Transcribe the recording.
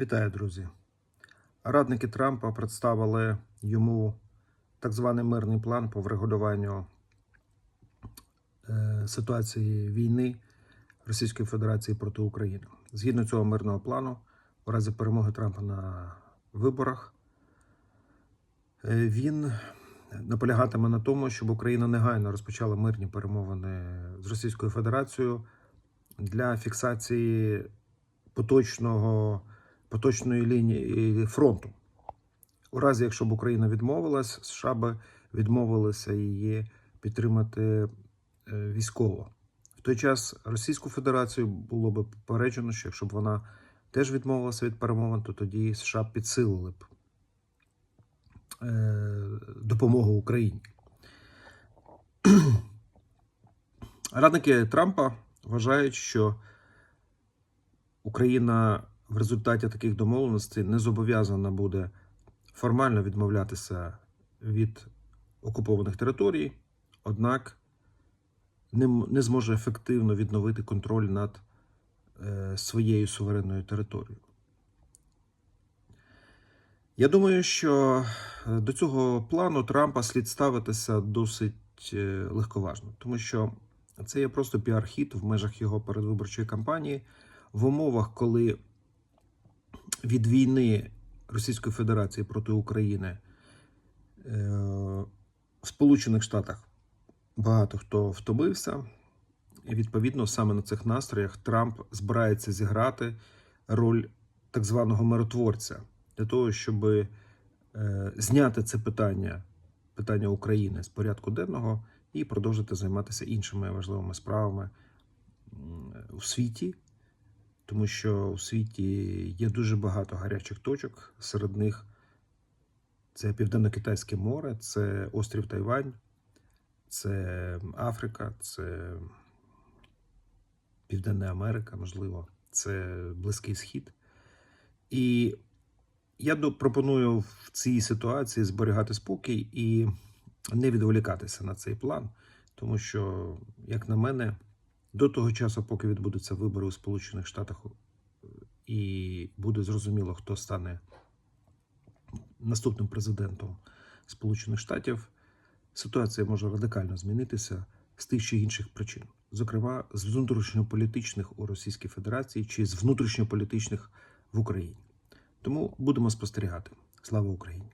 Вітаю, друзі. Радники Трампа представили йому так званий мирний план по врегулюванню е, ситуації війни Російської Федерації проти України. Згідно цього мирного плану, у разі перемоги Трампа на виборах, е, він наполягатиме на тому, щоб Україна негайно розпочала мирні перемовини з Російською Федерацією для фіксації поточного поточної лінії фронту. У разі, якщо б Україна відмовилась, США б відмовилися її підтримати е, військово. В той час Російську Федерацію було б попереджено, що якщо б вона теж відмовилася від перемовин, то тоді США підсилили б е, допомогу Україні. Радники Трампа вважають, що Україна в результаті таких домовленостей не зобов'язана буде формально відмовлятися від окупованих територій, однак не, зможе ефективно відновити контроль над е, своєю суверенною територією. Я думаю, що е, до цього плану Трампа слід ставитися досить е, легковажно, тому що це є просто піар-хід в межах його передвиборчої кампанії в умовах, коли від війни Російської Федерації проти України е, в Сполучених Штатах багато хто втомився, і відповідно саме на цих настроях Трамп збирається зіграти роль так званого миротворця для того, щоб е, зняти це питання, питання України з порядку денного і продовжити займатися іншими важливими справами у світі, тому що у світі є дуже багато гарячих точок. Серед них це Південно-Китайське море, це острів Тайвань, це Африка, це Південна Америка, можливо, це Близький Схід. І я пропоную в цій ситуації зберігати спокій і не відволікатися на цей план, тому що, як на мене, до того часу, поки відбудуться вибори у Сполучених Штатах е, і буде зрозуміло, хто стане наступним президентом Сполучених Штатів, ситуація може радикально змінитися з тих чи інших причин, зокрема з внутрішньополітичних у Російській Федерації чи з внутрішньополітичних в Україні. Тому будемо спостерігати. Слава Україні!